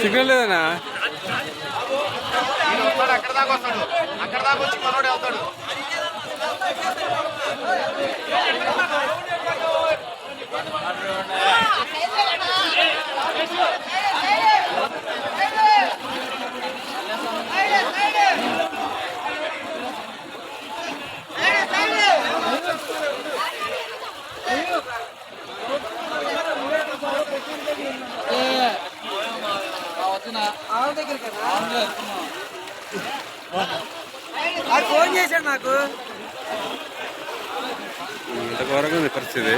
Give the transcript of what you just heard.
Signal లేదనా అక్కడ దాకా వస్తాడు. అక్కడ దాకా వచ్చి మనోడే వెళ్తాడు ఫోన్ చేశాడు నాకు. ఇంత ఘోరంగా ఉంది పరిస్థితి.